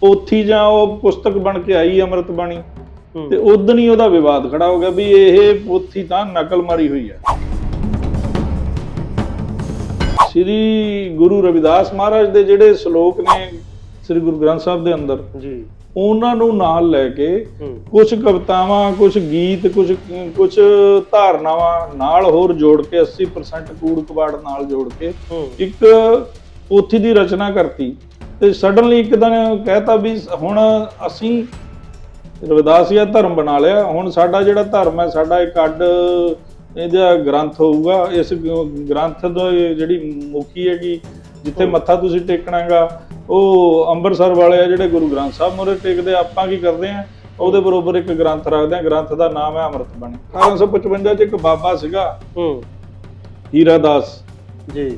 ਪੋਥੀ ਜਾਂ ਉਹ ਪੁਸਤਕ ਬਣ ਕੇ ਆਈ ਅੰਮ੍ਰਿਤ ਬਾਣੀ ਤੇ ਉਦੋਂ ਹੀ ਉਹਦਾ ਵਿਵਾਦ ਖੜਾ ਹੋ ਗਿਆ ਵੀ ਇਹ ਪੋਥੀ ਤਾਂ ਨਕਲ ਮਾਰੀ ਹੋਈ ਹੈ। ਸ੍ਰੀ ਗੁਰੂ ਰਵਿਦਾਸ ਮਹਾਰਾਜ ਦੇ ਜਿਹੜੇ ਸ਼ਲੋਕ ਨੇ ਸ੍ਰੀ ਗੁਰੂ ਗ੍ਰੰਥ ਸਾਹਿਬ ਦੇ ਅੰਦਰ ਜੀ। ਉਹਨਾਂ ਨੂੰ ਨਾਲ ਲੈ ਕੇ ਕੁਝ ਕਵਿਤਾਵਾਂ ਕੁਝ ਗੀਤ ਕੁਝ ਕੁਝ ਧਾਰਨਾਵਾਂ ਨਾਲ ਹੋਰ ਜੋੜ ਕੇ 80% ਕੂੜ ਕਬਾੜ ਨਾਲ ਜੋੜ ਕੇ ਇੱਕ ਪੋਥੀ ਦੀ ਰਚਨਾ ਕਰਤੀ। ਤੇ ਸਡਨਲੀ ਇੱਕ ਦਿਨ ਕਹਿਤਾ ਵੀ ਹੁਣ ਅਸੀਂ ਰਵਿਦਾਸੀਆ ਧਰਮ ਬਣਾ ਲਿਆ ਹੁਣ ਸਾਡਾ ਜਿਹੜਾ ਧਰਮ ਹੈ ਸਾਡਾ ਇੱਕ ਅੱਡ ਇਹਦਾ ਗ੍ਰੰਥ ਹੋਊਗਾ ਇਸ ਗ੍ਰੰਥ ਦਾ ਜਿਹੜੀ ਮੁਖੀ ਹੈਗੀ ਜਿੱਥੇ ਮੱਥਾ ਤੁਸੀਂ ਟੇਕਣਾ ਹੈਗਾ ਉਹ ਅੰਮ੍ਰਿਤਸਰ ਵਾਲੇ ਆ ਜਿਹੜੇ ਗੁਰੂ ਗ੍ਰੰਥ ਸਾਹਿਬ ਮੋਰੇ ਟੇਕਦੇ ਆਪਾਂ ਕੀ ਕਰਦੇ ਆ ਉਹਦੇ ਬਰੋਬਰ ਇੱਕ ਗ੍ਰੰਥ ਰੱਖਦੇ ਆ ਗ੍ਰੰਥ ਦਾ ਨਾਮ ਹੈ ਅੰਮ੍ਰਿਤ ਬਾਣੀ। 1855 ਚ ਇੱਕ ਬਾਬਾ ਸੀਗਾ ਹੂੰ। ਹੀਰਾ ਦਾਸ ਜੀ।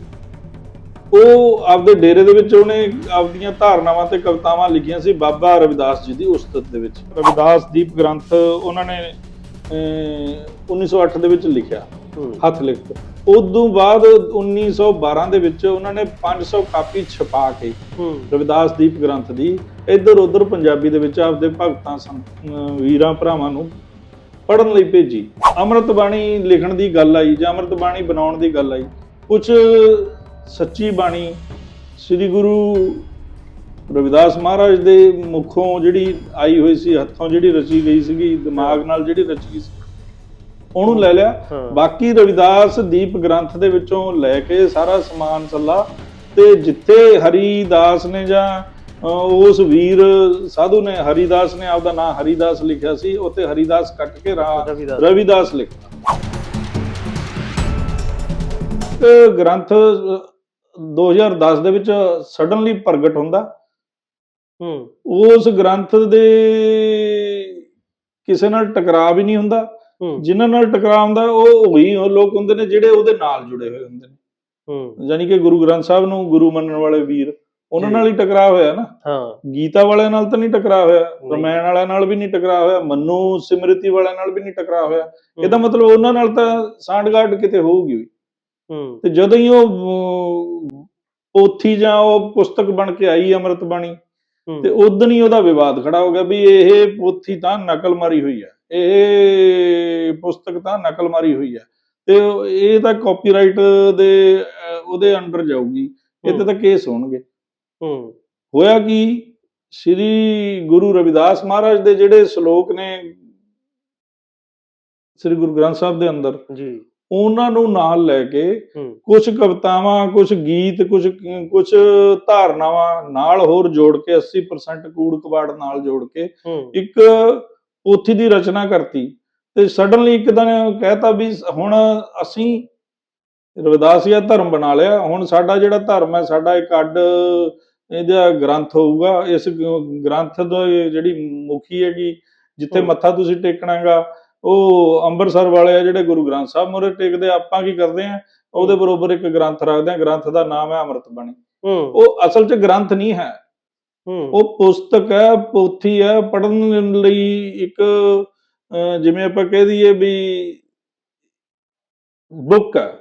ਉਹ ਆਪਦੇ ਡੇਰੇ ਦੇ ਵਿੱਚ ਉਹਨੇ ਆਪਦੀਆਂ ਧਾਰਨਾਵਾਂ ਤੇ ਕਵਿਤਾਵਾਂ ਲਿਖੀਆਂ ਸੀ ਬਾਬਾ ਰਵਿਦਾਸ ਜੀ ਦੀ ਉਸਤਤ ਦੇ ਵਿੱਚ। ਰਵਿਦਾਸ ਦੀਪ ਗ੍ਰੰਥ ਉਹਨਾਂ ਨੇ ਅਹ, 1908 ਦੇ ਵਿੱਚ ਲਿਖਿਆ ਹੱਥ ਲਿਖਤ ਉਦੋਂ ਬਾਅਦ 1912 ਦੇ ਵਿੱਚ ਉਹਨਾਂ ਨੇ 500 ਕਾਪੀ ਛਪਾ ਕੇ ਰਵਿਦਾਸ ਦੀਪ ਗ੍ਰੰਥ ਦੀ ਇੱਧਰ ਉੱਧਰ ਪੰਜਾਬੀ ਦੇ ਵਿੱਚ ਆਪਦੇ ਭਗਤਾਂ ਵੀਰਾਂ ਭਰਾਵਾਂ ਨੂੰ ਪੜਨ ਲਈ ਭੇਜੀ। ਅੰਮ੍ਰਿਤ ਬਾਣੀ ਲਿਖਣ ਦੀ ਗੱਲ ਆਈ ਜਾਂ ਅੰਮ੍ਰਿਤ ਬਾਣੀ ਬਣਾਉਣ ਦੀ ਗੱਲ ਆਈ। ਕੁਝ ਸੱਚੀ ਬਾਣੀ ਸ੍ਰੀ ਗੁਰੂ ਰਵਿਦਾਸ ਮਹਾਰਾਜ ਦੇ ਮੁਖੋਂ ਜਿਹੜੀ ਆਈ ਹੋਈ ਸੀ ਹੱਥੋਂ ਜਿਹੜੀ ਰਚੀ ਗਈ ਸੀਗੀ ਦਿਮਾਗ ਨਾਲ ਜਿਹੜੀ ਰਚੀ ਗਈ ਸੀ ਉਹਨੂੰ ਲੈ ਲਿਆ। ਬਾਕੀ ਰਵਿਦਾਸ ਦੀਪ ਗ੍ਰੰਥ ਦੇ ਵਿੱਚੋਂ ਲੈ ਕੇ ਸਾਰਾ ਸਮਾਨ ਸੱਲਾ ਤੇ ਜਿੱਥੇ ਹਰੀਦਾਸ ਨੇ ਜਾਂ ਉਸ ਵੀਰ ਸਾਧੂ ਨੇ ਹਰੀਦਾਸ ਨੇ ਆਪਦਾ ਨਾਮ ਹਰੀਦਾਸ ਲਿਖਿਆ ਸੀ ਉੱਥੇ ਹਰੀਦਾਸ ਕੱਟ ਕੇ ਰਵਿਦਾਸ। ਇਹ ਗ੍ਰੰਥ ਅਹ, 2010 ਦੇ ਵਿੱਚ ਸਡਨਲੀ ਪ੍ਰਗਟ ਹੁੰਦਾ। ਹੂੰ। ਉਸ ਗ੍ਰੰਥ ਦੇ ਕਿਸੇ ਨਾਲ ਟਕਰਾਅ ਵੀ ਨਹੀਂ ਹੁੰਦਾ। ਜਿਨ੍ਹਾਂ ਨਾਲ ਟਕਰਾਅ ਹੁੰਦਾ ਉਹ ਉਹੀ ਲੋਕ ਹੁੰਦੇ ਨੇ ਜਿਹੜੇ ਉਹਦੇ ਨਾਲ ਜੁੜੇ ਹੋਏ ਹੁੰਦੇ ਨੇ। ਹੂੰ। ਯਾਨੀ ਕਿ ਗੁਰੂ ਗ੍ਰੰਥ ਸਾਹਿਬ ਨੂੰ ਗੁਰੂ ਮੰਨਣ ਵਾਲੇ ਵੀਰ ਉਹਨਾਂ। ਨਾਲ ਹੀ ਟਕਰਾਅ ਹੋਇਆ ਨਾ। ਹਾਂ। ਗੀਤਾ ਵਾਲਿਆਂ ਨਾਲ ਤਾਂ ਨਹੀਂ ਟਕਰਾਅ ਹੋਇਆ। ਰਮਾਇਣ ਵਾਲਿਆਂ ਨਾਲ ਵੀ ਨਹੀਂ ਟਕਰਾਅ ਹੋਇਆ ਮੰਨੂ ਸਿਮਰਤੀ ਵਾਲਿਆਂ ਨਾਲ ਵੀ ਨਹੀਂ ਟਕਰਾਅ ਹੋਇਆ। ਇਹਦਾ ਮਤਲਬ ਉਹਨਾਂ ਨਾਲ ਤਾਂ ਸਾਂਢਗਾਢ ਕਿਤੇ ਹੋਊਗੀ ਵੀ। ਤੇ ਜਦੋਂ ਹੀ ਉਹ ਪੋਥੀ ਜਾਂ ਉਹ ਪੁਸਤਕ ਬਣ ਕੇ ਆਈ ਅੰਮ੍ਰਿਤ ਬਾਣੀ ਤੇ ਉਦੋਂ ਹੀ ਉਹਦਾ ਵਿਵਾਦ ਖੜਾ ਹੋ ਗਿਆ ਵੀ ਇਹ ਪੋਥੀ ਤਾਂ ਨਕਲ ਮਾਰੀ ਹੋਈ ਹੈ ਇਹ ਪੁਸਤਕ ਤਾਂ ਨਕਲ ਮਾਰੀ ਹੋਈ ਹੈ ਤੇ ਇਹ ਤਾਂ ਕਾਪੀਰਾਈਟ ਦੇ ਉਹਦੇ ਅੰਡਰ ਜਾਊਗੀ। ਇੱਥੇ ਤਾਂ ਕੇਸ ਹੋਣਗੇ। ਹੂੰ। ਹੋਇਆ ਕਿ? ਸ੍ਰੀ ਗੁਰੂ ਰਵਿਦਾਸ ਮਹਾਰਾਜ ਦੇ ਜਿਹੜੇ ਸ਼ਲੋਕ ਨੇ ਸ੍ਰੀ ਗੁਰੂ ਗ੍ਰੰਥ ਸਾਹਿਬ ਦੇ ਅੰਦਰ ਜੀ। ਉਹਨਾਂ ਨੂੰ ਨਾਲ ਲੈ ਕੇ ਕੁਝ ਕਵਿਤਾਵਾਂ ਕੁਝ ਗੀਤ ਕੁਝ ਕੁਝ ਧਾਰਨਾਵਾਂ ਨਾਲ ਹੋਰ ਜੋੜ ਕੇ 80% ਕੂੜ ਕਬਾੜ ਨਾਲ ਜੋੜ ਕੇ ਇੱਕ ਪੋਥੀ ਦੀ ਰਚਨਾ ਕਰਤੀ। ਤੇ ਸਡਨਲੀ ਇੱਕ ਦਿਨ ਕਹਿਤਾ ਵੀ ਹੁਣ ਅਸੀਂ ਰਵਿਦਾਸੀਆ ਧਰਮ ਬਣਾ ਲਿਆ। ਹੁਣ ਸਾਡਾ ਜਿਹੜਾ ਧਰਮ ਹੈ ਸਾਡਾ ਇੱਕ ਅੱਡ ਇਹਦਾ ਗ੍ਰੰਥ ਹੋਊਗਾ। ਇਸ ਗ੍ਰੰਥ ਦਾ ਜਿਹੜੀ ਮੁਖੀ ਹੈਗੀ ਜਿੱਥੇ। ਮੱਥਾ ਤੁਸੀਂ ਟੇਕਣਾ ਹੈਗਾ ਉਹ ਅੰਮ੍ਰਿਤਸਰ ਵਾਲੇ ਆ ਜਿਹੜੇ ਗੁਰੂ ਗ੍ਰੰਥ ਸਾਹਿਬ ਮੋਰੇ ਟੇਕਦੇ ਆਪਾਂ ਕੀ ਕਰਦੇ ਆ? ਉਹਦੇ ਬਰੋਬਰ ਇੱਕ ਗ੍ਰੰਥ ਰੱਖਦੇ ਆ ਗ੍ਰੰਥ ਦਾ ਨਾਮ ਹੈ ਅੰਮ੍ਰਿਤ ਬਾਣੀ। ਉਹ ਅਸਲ 'ਚ ਗ੍ਰੰਥ ਨਹੀਂ ਹੈ। ਉਹ ਪੁਸਤਕ ਹੈ ਪੋਥੀ ਹੈ ਪੜਨ ਲਈ ਇੱਕ ਜਿਵੇਂ ਆਪਾਂ ਕਹਿ ਦਈਏ ਵੀ ਬੁੱਕ ਹੈ।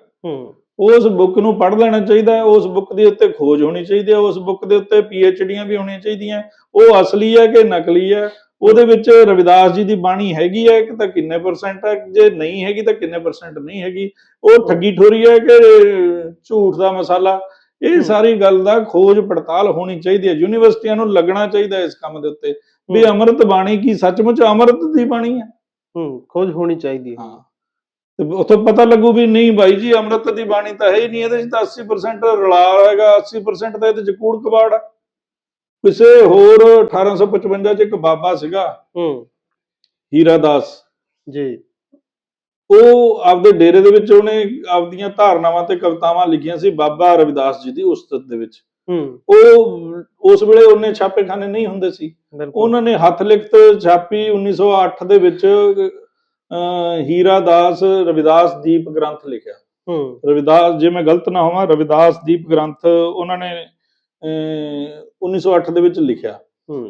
ਉਸ ਬੁੱਕ ਨੂੰ ਪੜ੍ਹ ਲੈਣਾ ਚਾਹੀਦਾ ਹੈ ਉਸ ਬੁੱਕ ਦੇ ਉੱਤੇ ਖੋਜ ਹੋਣੀ ਚਾਹੀਦੀ ਹੈ ਉਸ ਬੁੱਕ ਦੇ ਉੱਤੇ ਡੀਆਂ ਵੀ ਹੋਣੀਆਂ ਚਾਹੀਦੀਆਂ। ਉਹ ਅਸਲੀ ਹੈ ਕਿ ਨਕਲੀ ਹੈ? ਉਹਦੇ ਵਿੱਚ ਰਵਿਦਾਸ ਜੀ ਦੀ ਬਾਣੀ ਹੈਗੀ ਹੈ ਕਿ ਤਾਂ ਕਿੰਨੇ ਪਰਸੈਂਟ ਹੈ ਜੇ ਨਹੀਂ ਹੈਗੀ ਤਾਂ ਕਿੰਨੇ ਪਰਸੈਂਟ ਨਹੀਂ ਹੈਗੀ। ਉਹ ਠੱਗੀ ਠੋਰੀ ਹੈ ਕਿ ਝੂਠ ਦਾ ਮਸਾਲਾ। ਇਹ। ਸਾਰੀ ਗੱਲ ਦਾ ਖੋਜ ਪੜਤਾਲ ਹੋਣੀ ਚਾਹੀਦੀ ਹੈ। ਯੂਨੀਵਰਸਿਟੀਆਂ ਨੂੰ ਲੱਗਣਾ ਚਾਹੀਦਾ ਹੈ ਇਸ ਕੰਮ ਦੇ ਉੱਤੇ। ਵੀ। ਅੰਮ੍ਰਿਤ ਬਾਣੀ ਕੀ ਸੱਚਮੁੱਚ ਅੰਮ੍ਰਿਤ ਦੀ ਬਾਣੀ ਹੈ? ਹੂੰ ਖੋਜ ਹੋਣੀ ਚਾਹੀਦੀ ਹੈ। ਹਾਂ। ਤੇ ਉੱਥੋਂ ਪਤਾ ਲੱਗੂ ਵੀ ਨਹੀਂ ਬਾਈ ਜੀ ਅੰਮ੍ਰਿਤ ਦੀ ਬਾਣੀ ਤਾਂ ਹੈ ਹੀ ਨਹੀਂ। ਇਹਦੇ 'ਚ ਤਾਂ 80% ਰਲਾ ਹੈਗਾ। 80% ਤਾਂ ਇਹਦੇ 'ਚ ਕੂੜ ਕਬਾੜ ਆ। ਕਿਸੇ ਹੋਰ 1855 'ਚ ਇੱਕ ਬਾਬਾ ਸੀਗਾ ਹੂੰ। ਹੀਰਾ ਦਾਸ ਜੀ। ਉਹ ਆਪਦੇ ਡੇਰੇ ਦੇ ਵਿੱਚ ਉਹਨੇ ਆਪਦੀਆਂ ਧਾਰਨਾਵਾਂ ਤੇ ਕਵਿਤਾਵਾਂ ਲਿਖੀਆਂ ਸੀ ਬਾਬਾ ਰਵਿਦਾਸ ਜੀ ਦੀ ਉਸਤਤ ਦੇ ਵਿੱਚ। ਹੂੰ। ਉਹ ਉਸ ਵੇਲੇ ਉਹਨੇ ਛਾਪੇਖਾਨੇ ਨਹੀਂ ਹੁੰਦੇ ਸੀ। ਉਹਨਾਂ ਨੇ ਹੱਥ ਲਿਖਤ ਛਾਪੀ 1908 ਦੇ ਵਿੱਚ ਹੀਰਾ ਦਾਸ ਰਵਿਦਾਸ ਦੀਪ ਗ੍ਰੰਥ ਲਿਖਿਆ। ਹੂੰ। ਰਵਿਦਾਸ ਜੇ ਮੈਂ ਗਲਤ ਨਾ ਹੋਵਾਂ ਰਵਿਦਾਸ ਦੀਪ ਗ੍ਰੰਥ ਉਹਨਾਂ ਨੇ 1908 ਦੇ ਵਿੱਚ ਲਿਖਿਆ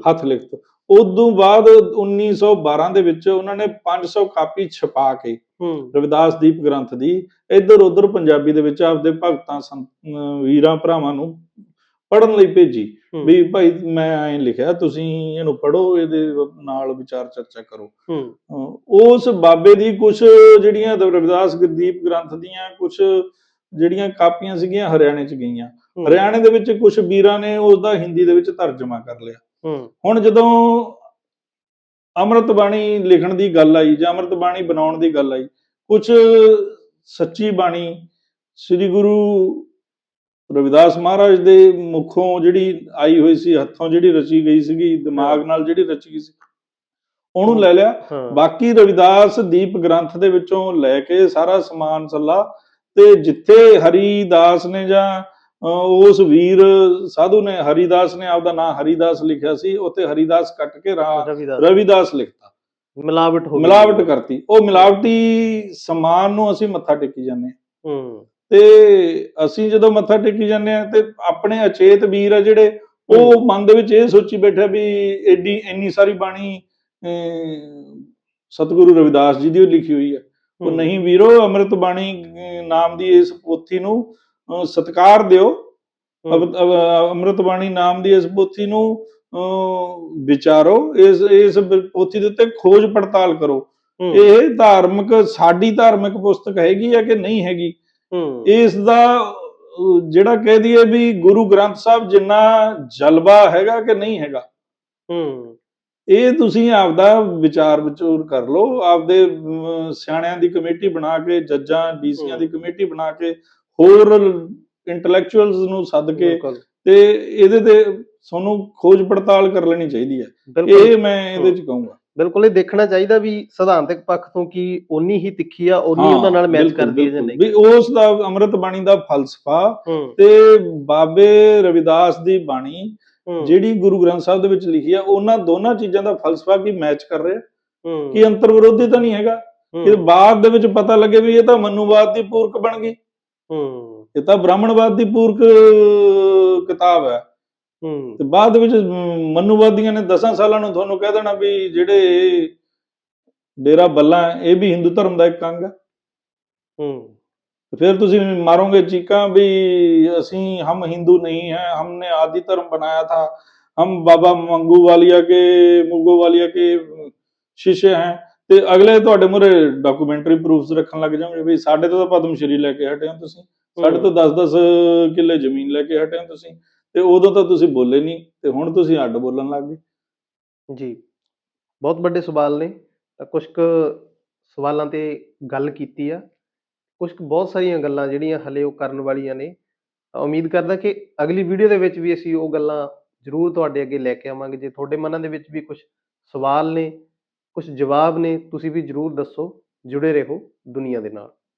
ਹੱਥ ਲਿਖਤ। ਉਦੋਂ ਬਾਅਦ 1912 ਦੇ ਵਿੱਚ ਉਹਨਾਂ ਨੇ 500 ਕਾਪੀ ਛਪਾ ਕੇ ਰਵਿਦਾਸ ਦੀਪ ਗ੍ਰੰਥ ਦੀ ਇੱਧਰ ਉੱਧਰ ਪੰਜਾਬੀ ਦੇ ਵਿੱਚ ਆਪਦੇ ਭਗਤਾਂ ਵੀਰਾਂ ਭਰਾਵਾਂ ਨੂੰ ਪੜਨ ਲਈ ਭੇਜੀ। ਵੀ ਭਾਈ ਮੈਂ ਐਂ ਲਿਖਿਆ ਤੁਸੀਂ ਇਹਨੂੰ ਪੜੋ ਇਹਦੇ ਨਾਲ ਵਿਚਾਰ ਚਰਚਾ ਕਰੋ। ਉਸ ਬਾਬੇ ਦੀ ਕੁਝ ਜਿਹੜੀਆਂ ਰਵਿਦਾਸ ਗੁਰਦੀਪ ਗ੍ਰੰਥ ਦੀਆਂ ਕੁਝ ਜਿਹੜੀਆਂ ਕਾਪੀਆਂ ਸੀਗੀਆਂ ਹਰਿਆਣੇ ਚ ਗਈਆਂ ਹਰਿਆਣੇ ਦੇ ਵਿੱਚ ਕੁਝ ਵੀਰਾਂ ਨੇ ਉਸ ਦਾ ਹਿੰਦੀ ਦੇ ਵਿੱਚ ਤਰਜਮਾ ਕਰ ਲਿਆ। ਹੁਣ ਜਦੋਂ ਅੰਮ੍ਰਿਤ ਬਾਣੀ ਲਿਖਣ ਦੀ ਗੱਲ ਆਈ ਜਾਂ ਅੰਮ੍ਰਿਤ ਬਾਣੀ ਬਣਾਉਣ ਦੀ ਗੱਲ ਆਈ ਕੁਝ ਸੱਚੀ ਬਾਣੀ ਸ੍ਰੀ ਗੁਰੂ ਰਵਿਦਾਸ ਮਹਾਰਾਜ ਦੇ ਮੁਖੋਂ ਜਿਹੜੀ ਆਈ ਹੋਈ ਸੀ ਹੱਥੋਂ ਜਿਹੜੀ ਰਚੀ ਗਈ ਸੀਗੀ ਦਿਮਾਗ ਨਾਲ ਜਿਹੜੀ ਰਚੀ ਗਈ ਸੀ ਉਹਨੂੰ ਲੈ ਲਿਆ। ਬਾਕੀ ਰਵਿਦਾਸ ਦੀਪ ਗ੍ਰੰਥ ਦੇ ਵਿੱਚੋਂ ਲੈ ਕੇ ਸਾਰਾ ਸਮਾਨ ਸੱਲਾ ਤੇ ਜਿੱਥੇ ਹਰੀਦਾਸ ਨੇ ਜਾਂ ਉਸ ਵੀਰ ਸਾਧੂ ਨੇ ਹਰੀਦਾਸ ਨੇ ਆਪਦਾ ਨਾਮ ਹਰੀਦਾਸ ਲਿਖਿਆ ਸੀ ਉੱਥੇ ਹਰੀਦਾਸ ਕੱਟ ਕੇ ਰਵਿਦਾਸ। ਲਿਖਤਾ। ਮਿਲਾਵਟ ਹੋ ਗਈ। ਮਿਲਾਵਟ ਕਰਤੀ। ਉਹ ਮਿਲਾਵਟੀ ਸਮਾਨ ਨੂੰ ਅਸੀਂ ਮੱਥਾ ਟੇਕੀ ਜਾਂਦੇ ਹਾਂ। ਹੂੰ। ਤੇ ਅਸੀਂ ਜਦੋਂ ਮੱਥਾ ਟੇਕੀ ਜਾਂਦੇ ਆ ਤੇ ਆਪਣੇ ਅਚੇਤ ਵੀਰ ਆ ਜਿਹੜੇ ਉਹ ਮਨ ਦੇ ਵਿੱਚ ਇਹ ਸੋਚੀ ਬੈਠਾ ਵੀ ਐਡੀ ਇੰਨੀ ਸਾਰੀ ਬਾਣੀ ਸਤਿਗੁਰੂ ਰਵਿਦਾਸ ਜੀ ਦੀ ਲਿਖੀ ਹੋਈ ਹੈ ਉਹ ਨਹੀਂ ਵੀਰੋ ਅੰਮ੍ਰਿਤ ਬਾਣੀ ਨਾਮ ਦੀ ਇਸ ਪੋਥੀ ਨੂੰ ਸਤਿਕਾਰ ਦਿਓ। ਅੰਮ੍ਰਿਤ ਬਾਣੀ ਨਾਮ ਦੀ ਇਸ ਪੋਥੀ ਨੂੰ ਵਿਚਾਰੋ। ਇਸ ਇਸ ਪੋਥੀ ਦੇ ਉੱਤੇ ਖੋਜ ਪੜਤਾਲ ਕਰੋ। ਇਹ ਧਾਰਮਿਕ ਸਾਡੀ ਧਾਰਮਿਕ ਪੁਸਤਕ ਹੈਗੀ ਆ ਕਿ ਨਹੀਂ ਹੈਗੀ? ਇਸ ਦਾ ਜਿਹੜਾ ਕਹਿ ਦਈਏ ਵੀ ਗੁਰੂ ਗ੍ਰੰਥ ਸਾਹਿਬ ਜਿੰਨਾ ਜਲਵਾ ਹੈਗਾ ਕਿ ਨਹੀਂ ਹੈਗਾ? ਹੂੰ। ਇਹ ਤੁਸੀਂ ਆਪਦਾ ਵਿਚਾਰ ਵਿਚੂਰ ਕਰ ਲਓ। ਆਪਦੇ ਸਿਆਣਿਆਂ ਦੀ ਕਮੇਟੀ ਬਣਾ ਕੇ ਜੱਜਾਂ ਡੀਸੀਆਂ ਦੀ ਕਮੇਟੀ ਬਣਾ ਕੇ ਹੋਰ ਇੰਟੈਲੈਕਚੁਅਲਸ ਨੂੰ ਸੱਦ ਕੇ ਤੇ ਇਹਦੇ ਤੇ ਤੁਹਾਨੂੰ ਖੋਜ ਪੜਤਾਲ ਕਰ ਲੈਣੀ ਚਾਹੀਦੀ ਹੈ। ਇਹ ਮੈਂ ਇਹਦੇ ਚ ਕਹੂੰਗਾ। ਬਿਲਕੁਲ ਇਹ ਦੇਖਣਾ ਚਾਹੀਦਾ ਵੀ ਸਿਧਾਂਤਕ ਪੱਖ ਤੋਂ ਕੀ ਓਨੀ ਹੀ ਤਿੱਖੀ ਆ ਓਨੀ ਉਹਨਾਂ ਨਾਲ ਮੈਚ ਕਰਦੀ ਹੈ ਜਾਂ। ਨਹੀਂ। ਵੀ ਉਸ ਦਾ ਅੰਮ੍ਰਿਤ ਬਾਣੀ ਦਾ ਫਲਸਫਾ ਤੇ ਬਾਬੇ ਰਵਿਦਾਸ ਦੀ ਬਾਣੀ ਜਿਹੜੀ ਗੁਰੂ ਗ੍ਰੰਥ ਸਾਹਿਬ ਦੇ ਵਿੱਚ ਲਿਖੀ ਆ ਉਹਨਾਂ ਦੋਨਾਂ ਚੀਜ਼ਾਂ ਦਾ ਫਲਸਫਾ ਕੀ ਮੈਚ ਕਰ ਰਿਹਾ? ਕੀ ਅੰਤਰ ਵਿਰੋਧੀ ਤਾਂ ਨਹੀਂ ਹੈਗਾ? ਇਹ ਬਾਅਦ ਦੇ ਵਿੱਚ ਪਤਾ ਲੱਗੇ ਵੀ ਇਹ ਤਾਂ ਮਨੂਵਾਦ ਦੀ ਪੂਰਕ ਬਣ ਗਈ। ਹੂੰ ਇਹ ਤਾਂ ਬ੍ਰਾਹਮਣਵਾਦ ਦੀ ਪੂਰਕ ਅਹ, ਕਿਤਾਬ ਹੈ ਹੂੰ ਤੇ ਬਾਅਦ ਦੇ ਵਿੱਚ ਅਮ, ਮਨੂਵਾਦੀਆਂ ਨੇ 10 ਸਾਲਾਂ ਨੂੰ ਤੁਹਾਨੂੰ ਕਹਿ ਦੇਣਾ ਵੀ ਜਿਹੜੇ ਡੇਰਾ ਬੱਲਾ ਹੈ, ਇਹ ਵੀ ਹਿੰਦੂ ਧਰਮ ਦਾ ਇੱਕ ਅੰਗ ਹੈ ਹੂੰ ਤੇ ਫਿਰ ਤੁਸੀਂ ਮਾਰੋਗੇ ਚੀਕਾਂ ਵੀ ਅਸੀਂ ਹਮ ਹਿੰਦੂ ਨਹੀਂ ਹੈ हमने आदि धर्म बनाया था हम बाबा मंगू वालिया के मुगो वालिया के शिष्य हैं ਤੇ ਅਗਲੇ ਤੁਹਾਡੇ ਮੂਹਰੇ ਡਾਕੂਮੈਂਟਰੀ ਪ੍ਰੂਫਸ ਰੱਖਣ ਲੱਗ ਜਾਣਗੇ ਵੀ ਸਾਡੇ ਤੋਂ ਤਾਂ ਪਦਮ ਸ਼੍ਰੀ ਲੈ ਕੇ ਹਟੇ ਹੋ ਤੁਸੀਂ। ਸਾਡੇ ਤੋਂ 10-10 ਕਿੱਲੇ ਜ਼ਮੀਨ ਲੈ ਕੇ ਹਟੇ ਹੋ ਤੁਸੀਂ। ਤੇ ਉਦੋਂ ਤਾਂ ਤੁਸੀਂ ਬੋਲੇ ਨਹੀਂ ਤੇ ਹੁਣ ਤੁਸੀਂ ਅੱਡ ਬੋਲਣ ਲੱਗ ਗਏ। ਜੀ ਬਹੁਤ ਵੱਡੇ ਸਵਾਲ ਨੇ। ਤਾਂ ਕੁਝ ਕੁ ਸਵਾਲਾਂ ਤੇ ਗੱਲ ਕੀਤੀ ਆ। ਕੁਝ ਕੁ ਬਹੁਤ ਸਾਰੀਆਂ ਗੱਲਾਂ ਜਿਹੜੀਆਂ ਹਲੇ ਉਹ ਕਰਨ ਵਾਲੀਆਂ ਨੇ। ਉਮੀਦ ਕਰਦਾ ਕਿ ਅਗਲੀ ਵੀਡੀਓ ਦੇ ਵਿੱਚ ਵੀ ਅਸੀਂ ਉਹ ਗੱਲਾਂ ਜ਼ਰੂਰ ਤੁਹਾਡੇ ਅੱਗੇ ਲੈ ਕੇ ਆਵਾਂਗੇ। ਜੇ ਤੁਹਾਡੇ ਮਨਾਂ ਦੇ ਵਿੱਚ ਵੀ ਕੁਝ ਸਵਾਲ ਨੇ ਕੁਝ ਜਵਾਬ ਨੇ ਤੁਸੀਂ ਵੀ ਜ਼ਰੂਰ ਦੱਸੋ ਜੁੜੇ ਰਹੋ ਦੁਨੀਆ ਦੇ ਨਾਲ।